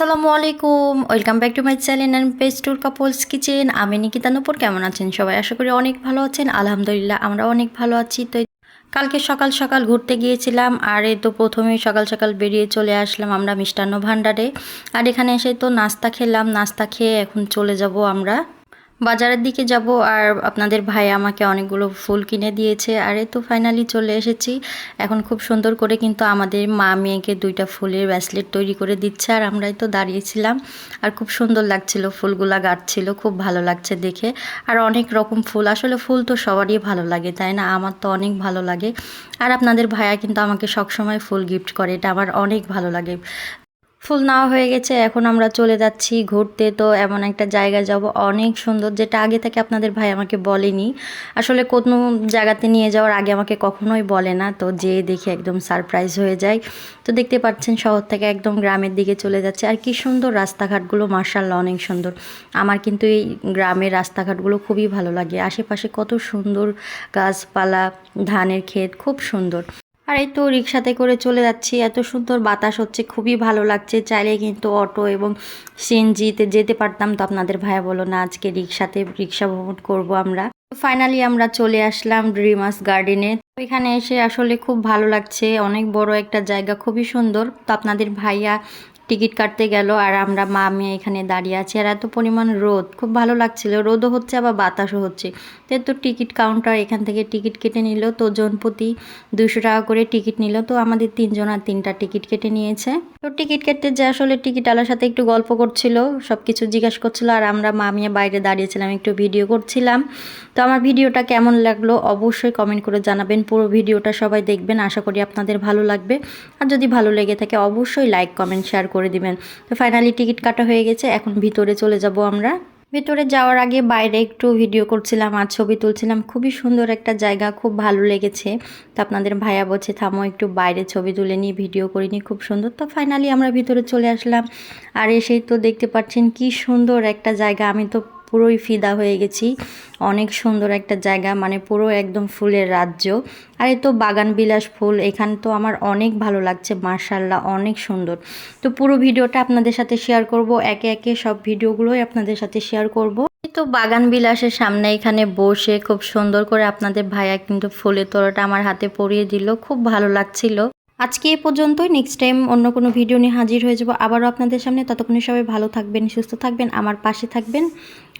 আসসালামু আলাইকুম। Welcome back to my channel and page tour couples kitchen আমি নিকিতা নুপুর। কেমন আছেন সবাই? আশা করি অনেক ভালো আছেন। আলহামদুলিল্লাহ, আমরা অনেক ভালো আছি। তো কালকে সকাল সকাল ঘুরতে গিয়েছিলাম। আর এ তো প্রথমে সকাল সকাল বেরিয়ে চলে আসলাম আমরা মিষ্টান্ন ভাণ্ডারে। আর এখানে এসে তো নাস্তা খেলাম। নাস্তা খেয়ে এখন চলে যাব আমরা বাজারের দিকে যাব আর আপনাদের ভাই আমাকে অনেকগুলো ফুল কিনে দিয়েছে। আর তো ফাইনালি চলে এসেছি। এখন খুব সুন্দর করে কিন্তু আমাদের মা মেয়েকে দুইটা ফুলের ব্যাসলেট তৈরি করে দিচ্ছে আর আমরাই তো দাঁড়িয়েছিলাম। আর খুব সুন্দর লাগছিল, ফুলগুলা গাঁটছিল, খুব ভালো লাগছে দেখে। আর অনেক রকম ফুল, আসলে ফুল তো সবারই ভালো লাগে, তাই না? আমার তো অনেক ভালো লাগে। আর আপনাদের ভাইয়া কিন্তু আমাকে সবসময় ফুল গিফট করে, এটা আমার অনেক ভালো লাগে। ফুল নেওয়া হয়ে গেছে, এখন আমরা চলে যাচ্ছি ঘুরতে। তো এমন একটা জায়গায় যাব। অনেক সুন্দর, যেটা আগে থেকে আপনাদের ভাই আমাকে বলেনি। আসলে কোনো জায়গাতে নিয়ে যাওয়ার আগে আমাকে কখনোই বলে না। তো যে দেখে একদম সারপ্রাইজ হয়ে যায়। তো দেখতে পাচ্ছেন শহর থেকে একদম গ্রামের দিকে চলে যাচ্ছে। আর কি সুন্দর রাস্তাঘাটগুলো মার্শাল্লাহ অনেক সুন্দর। আমার কিন্তু এই গ্রামের রাস্তাঘাটগুলো খুবই ভালো লাগে। আশেপাশে কত সুন্দর গাছপালা, ধানের ক্ষেত, খুব সুন্দর। আর এই তো রিক্সাতে করে চলে যাচ্ছি। এত সুন্দর বাতাস হচ্ছে, খুবই ভালো লাগছে। চাইলে কিন্তু অটো এবং সিএনজিতে যেতে পারতাম। তো আপনাদের ভাইয়া বলো না, আজকে রিক্সাতে রিক্সা ভ্রমণ করব আমরা। ফাইনালি আমরা চলে আসলাম ড্রিমাস গার্ডেনে এখানে এসে আসলে খুব ভালো লাগছে। অনেক বড় একটা জায়গা, খুবই সুন্দর। তো আপনাদের ভাইয়া টিকিট কাটতে গেল আর আমরা মা মেয়ে এখানে দাঁড়িয়ে আছি আর এত পরিমাণ রোদ। খুব ভালো লাগছিল। রোদও হচ্ছে, আবার বাতাসও হচ্ছে। তো টিকিট কাউন্টার, এখান থেকে টিকিট কেটে নিল। তো জনপতি দুশো টাকা করে টিকিট নিল। তো আমাদের তিনজন আর তিনটা টিকিট কেটে নিয়েছে। তো টিকিট কাটতে যে আসলে টিকিট আলার সাথে একটু গল্প করছিল সব কিছু জিজ্ঞাসা করছিল, আর আমরা মামিয়া মেয়ে বাইরে দাঁড়িয়েছিলাম, একটু ভিডিও করছিলাম। তো আমার ভিডিওটা কেমন লাগল অবশ্যই কমেন্ট করে জানাবেন। পুরো ভিডিওটা সবাই দেখবেন, আশা করি আপনাদের ভালো লাগবে। আর যদি ভালো লেগে থাকে অবশ্যই লাইক কমেন্ট শেয়ার করে দিবেন। তো ফাইনালি টিকিট কাটা হয়ে গেছে, এখন ভিতরে চলে যাব আমরা। ভিতরে যাওয়ার আগে বাইরে একটু ভিডিও করছিলাম আর ছবি তুলছিলাম। খুবই সুন্দর একটা জায়গা, খুব ভালো লেগেছে। তো আপনাদের ভাইয়া বলছে, থামো, একটু বাইরে ছবি তুলে নিই ভিডিও করে নিই, খুব সুন্দর। তো ফাইনালি আমরা ভিতরে চলে আসলাম। আর এসেই তো দেখতে পাচ্ছেন কি সুন্দর একটা জায়গা। আমি তো পুরোই ফিদা হয়ে গেছি। অনেক সুন্দর একটা জায়গা মানে পুরো একদম ফুলের রাজ্য। আর এই তো বাগান বিলাস ফুল, এখানে তো আমার অনেক ভালো লাগছে মার্শাল্লাহ অনেক সুন্দর। তো পুরো ভিডিওটা আপনাদের সাথে শেয়ার করব, একে একে সব ভিডিওগুলোই আপনাদের সাথে শেয়ার করব। তো বাগান বিলাসের সামনে এখানে বসে খুব সুন্দর করে আপনাদের ভাইয়া কিন্তু ফুলের তোড়াটা আমার হাতে পরিয়ে দিল, খুব ভালো লাগছিল। আজকে এ পর্যন্তই। নেক্সট টাইম অন্য কোনো ভিডিও নিয়ে হাজির হয়ে যাব। আবারও আপনাদের সামনে। ততক্ষণে সবাই ভালো থাকবেন, সুস্থ থাকবেন, আমার পাশে থাকবেন।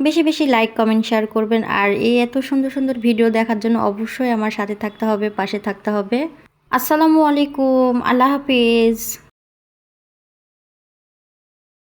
বেশি বেশি লাইক কমেন্ট শেয়ার করবেন। আর এই এত সুন্দর সুন্দর ভিডিও দেখার জন্য অবশ্যই আমার সাথে থাকতে হবে, পাশে থাকতে হবে। আসসালামু আলাইকুম। আল্লাহ হাফিজ।